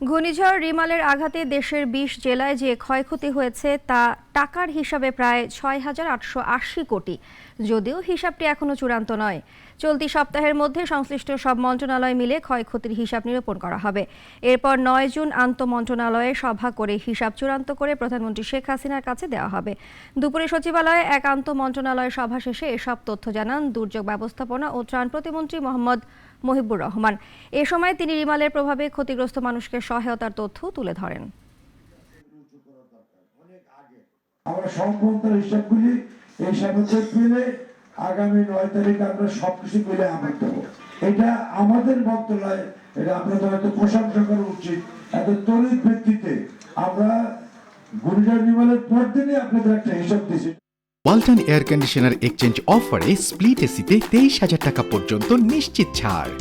ঘূর্ণিঝড় রিমালের আঘাতে দেশের বিশ জেলায় যে ক্ষয়ক্ষতি হয়েছে তা টাকার হিসাবে প্রায় ছয় হাজার আটশো আশি কোটি। যদিও হিসাবটি এখনও চূড়ান্ত নয়। চলতি সপ্তাহের মধ্যে সংশ্লিষ্ট সব মন্ত্রণালয় মিলে ক্ষয়ক্ষতির হিসাব নিরূপণ করা হবে। এরপর নয় জুন আন্তঃমন্ত্রণালয়ে সভা করে হিসাব চূড়ান্ত করে প্রধানমন্ত্রী শেখ হাসিনার কাছে দেওয়া হবে। দুপুরে সচিবালয়ে এক আন্তঃমন্ত্রণালয় সভা শেষে এসব তথ্য জানান দুর্যোগ ব্যবস্থাপনা ও ত্রাণ প্রতিমন্ত্রী মোহাম্মদ মহিবুর রহমান। এ সময় তিনি রিমালের প্রভাবে ক্ষতিগ্রস্ত মানুষকে সহায়তার তথ্য তুলে ধরেন। আমরা হিসাবগুলি এই পেলে আগামী নয় তারিখ আমরা সবকিছু মিলে আমার দেবো এটা আমাদের মন্ত্রণালয় এটা আপনাদের হয়তো প্রশংসা করা উচিত। এত তড়িৎ ভিত্তিতে আমরা পর দিনই আপনাদের একটা হিসাব দিয়েছি। ওয়ালটন এয়ার কন্ডিশনার এক্সচেঞ্জ অফারে স্প্লিট এসিতে তেইশ হাজার টাকা পর্যন্ত নিশ্চিত ছাড়।